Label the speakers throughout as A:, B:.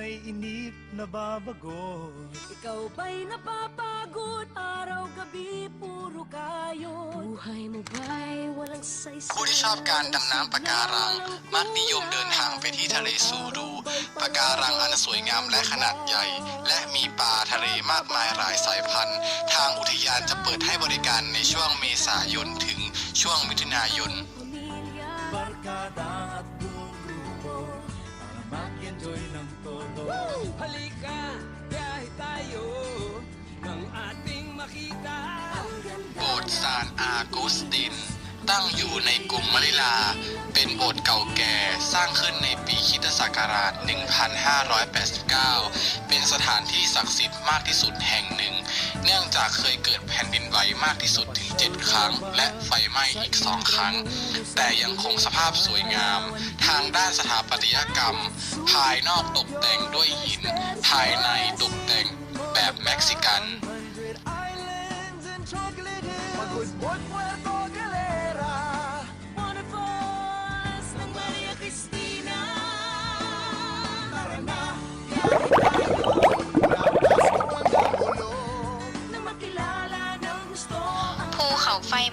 A: inip nababago
B: Ikaw ba'y napapagod? Araw-gabi, puro kayo Buhay mo ba'y walang saysay?
C: ผู้ที่ชอบการดำน้ำปะการัง มักนิยมเดินทางไปที่ทะเลสูดูปะการังอันสวยงามและขนาดใหญ่ และมีปลาทะเลมากมายหลายสายพันธุ์ ทางอุทยานจะเปิดให้บริการในช่วงเมษายนถึงช่วงมิถุนายน
B: Pamilya
A: Barkada at buong grupo Para mag-enjoy ng todo
D: Halika, biyahe tayo Nang ating makita
C: โบสถ์ซานอากูสติน ตั้งอยู่ในกรุงมะนิลา เป็นโบสถ์เก่าแก่สร้างขึ้นในปีคริสตศักราช 1589 เป็นสถานที่ศักดิ์สิทธิ์มากที่สุดแห่งหนึ่ง เนื่องจากเคยเกิดแผ่นดินไหวมากที่สุดถึง 7 ครั้ง และไฟไหม้อีก 2 ครั้ง แต่ยังคงสภาพสวยงามทาง ด้านสถาปัตยกรรม ภายนอกตกแต่งด้วยหิน ภายในตกแต่งแบบเม็กซิกัน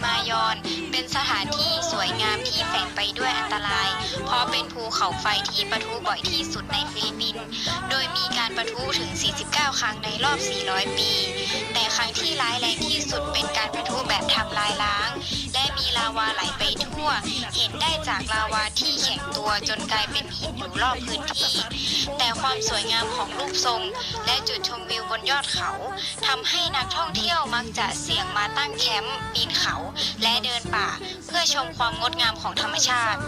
E: มายอน เป็นสถานที่สวยงามที่แฝงไปด้วยอันตราย เพราะเป็นภูเขาไฟที่ปะทุบ่อยที่สุดในฟิลิปปินส์โดยมีการปะทุถึง 49 ครั้งในรอบ 400 ปี แต่ครั้งที่ร้ายแรงที่สุดเป็นการปะทุแบบทำลายล้าง และมีลาวาไหลไปทั่ว เห็นได้จากลาวา แข็งตัวจนกลายเป็นหินอยู่รอบพื้นที่ แต่ความสวยงามของรูปทรง และจุดชมวิวบนยอดเขาทำให้นักท่องเที่ยวมักจะเสี่ยงมาตั้งแคมป์ปีนเขา และเดินป่า เพื่อชมความงดงามของธรรมชาติ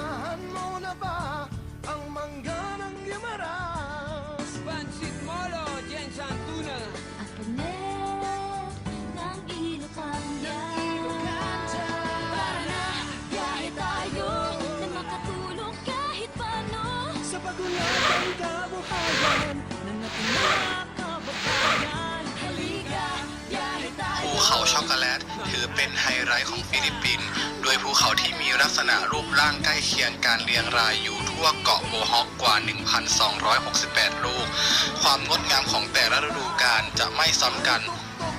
C: อกโกแลต ถือเป็นไฮไลท์ของฟิลิปปินส์โดยภูเขาที่มีลักษณะรูปร่างใกล้เคียงการเรียงรายอยู่ทั่วเกาะโมฮอกกว่า 1,268 ลูก ความงดงามของแต่ละฤดูกาลจะไม่ซ้ำกัน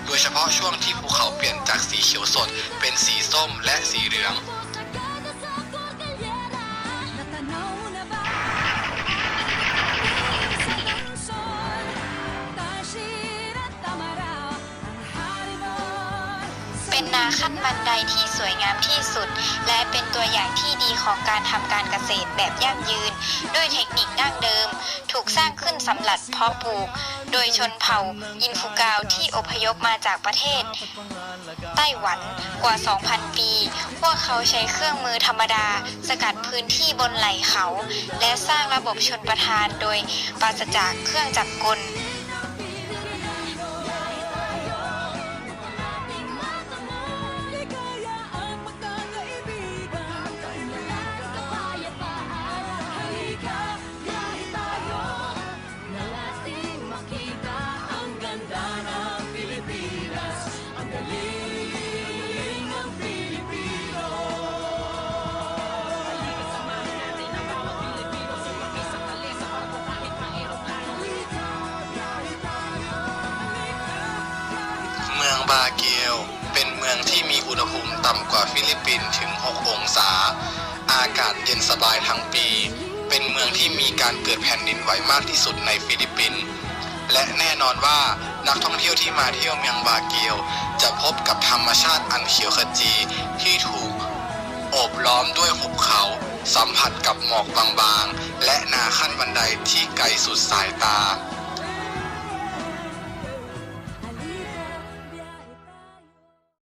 C: โดยเฉพาะช่วงที่ภูเขาเปลี่ยนจากสีเขียวสดเป็นสีส้มและสีเหลือง
E: เป็นนาขั้นบันไดที่สวยงามที่สุด และเป็นตัวอย่างที่ดีของการทำการเกษตรแบบยั่งยืน ด้วยเทคนิคดั้งเดิม ถูกสร้างขึ้นสำหรับเพาะปลูก โดยชนเผ่าอินฟูกาวที่อพยพมาจากประเทศ ไต้หวันกว่า 2,000 ปี พวกเขาใช้เครื่องมือธรรมดา สกัดพื้นที่บนไหล่เขา และสร้างระบบชนประทานโดยปราศจากเครื่องจักรกล
C: มาเกลเป็นเมืองที่มีอุณหภูมิต่ำกว่าฟิลิปปินส์ถึง 6 องศา อากาศเย็นสบายทั้งปี เป็นเมืองที่มีการเกิดแผ่นดินไหวมากที่สุดในฟิลิปปินส์และแน่นอนว่านักท่องเที่ยวที่มาเที่ยวเมืองบาเกลจะพบกับธรรมชาติอันเขียวขจีที่ถูกโอบล้อมด้วยหุบเขา สัมผัสกับหมอกบางๆ และนาขั้นบันไดที่ไกลสุดสายตา